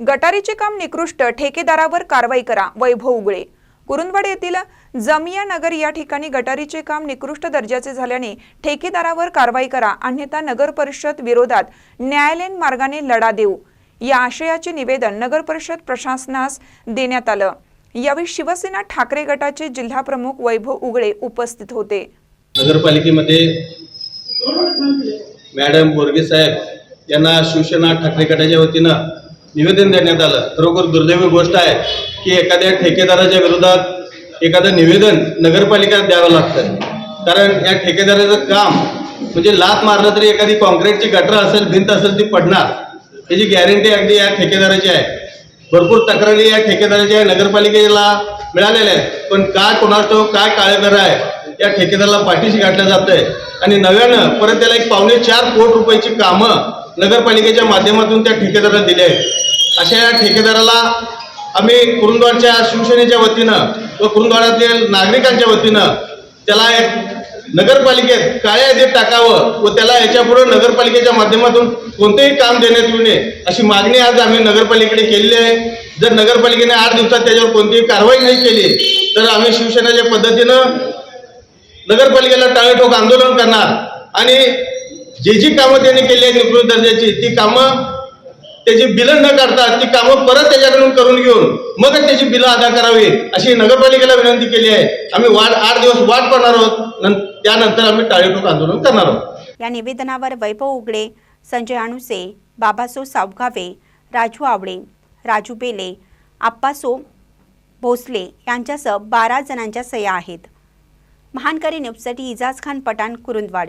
गटारीचे काम निकृष्ट ठेकेदारावर कारवाई करा वैभव उगळे. कुरुंदवाड येथील जमिया नगर या ठिकाणी गटारीचे काम निकृष्ट दर्जाचे झाल्याने ठेकेदारावर कारवाई करा अन्यथा नगर परिषद विरोधात न्यायालयीन मार्गाने लढा देऊ. या आशयाचे निवेदन नगर परिषद प्रशासनास देण्यात आलं. यावेळी शिवसेना ठाकरे गटाचे जिल्हा प्रमुख वैभव उगळे उपस्थित होते. नगरपालिकेमध्ये मॅडम बोरगे साहेब यांना शिवसेना ठाकरे गटाच्या वतीनं निवेदन देण्यात आलं. खरोखर दुर्दैवी गोष्ट आहे की एखाद्या ठेकेदाराच्या विरोधात एखादं निवेदन नगरपालिका द्यावं लागतं. कारण या ठेकेदाराचं काम म्हणजे लात मारलं तरी एखादी कॉन्क्रीटची गटर असेल भिंत असेल ती पडणार. याची गॅरंटी अगदी या ठेकेदाराची आहे. भरपूर तक्रारी या ठेकेदाराच्या नगरपालिकेला मिळालेल्या आहेत. पण काय कोणास काय काळेकर आहे या ठेकेदाराला पाठीशी गाठलं आहे आणि नव्यानं परत त्याला एक पावणे चार कोटी रुपयाची कामं नगरपालिकेच्या माध्यमातून त्या ठेकेदाराला दिले आहेत. अशा या ठेकेदाराला आम्ही कुरुंदवाडच्या शिवसेनेच्या वतीनं व कुरुंदवाडातील नागरिकांच्या वतीनं त्याला एक नगरपालिकेत काळ्या यादीत टाकावं व त्याला याच्यापुढे नगरपालिकेच्या माध्यमातून कोणतेही काम देण्यात येऊ नये अशी मागणी आज आम्ही नगरपालिकेने केलेली आहे. जर नगरपालिकेने आठ दिवसात त्याच्यावर कोणतीही कारवाई नाही केली तर आम्ही शिवसेनेच्या पद्धतीनं नगरपालिकेला टाळेठोक आंदोलन करणार आणि जे जी कामं त्यांनी केली आहेत निकृष्ट दर्जाची ती कामं त्याची बिलं न काढता ती कामं परत त्याच्याकडून करून घेऊन मगच त्याची बिलं अदा करावी अशी नगरपालिकेला विनंती केली आहे. आम्ही वाट आठ दिवस वाट पाहणार आहोत त्यानंतर आम्ही टाळेटोक आंदोलन करणार आहोत. या निवेदनावर वैभव उगडे संजय अणुसे बाबासो सावगावे राजू आवडे राजू बेले आप्पासो भोसले यांच्यासह बारा जणांच्या सह्या आहेत. महानकरी न्यूजसाठी इजाज खान पठाण कुरुंदवाड.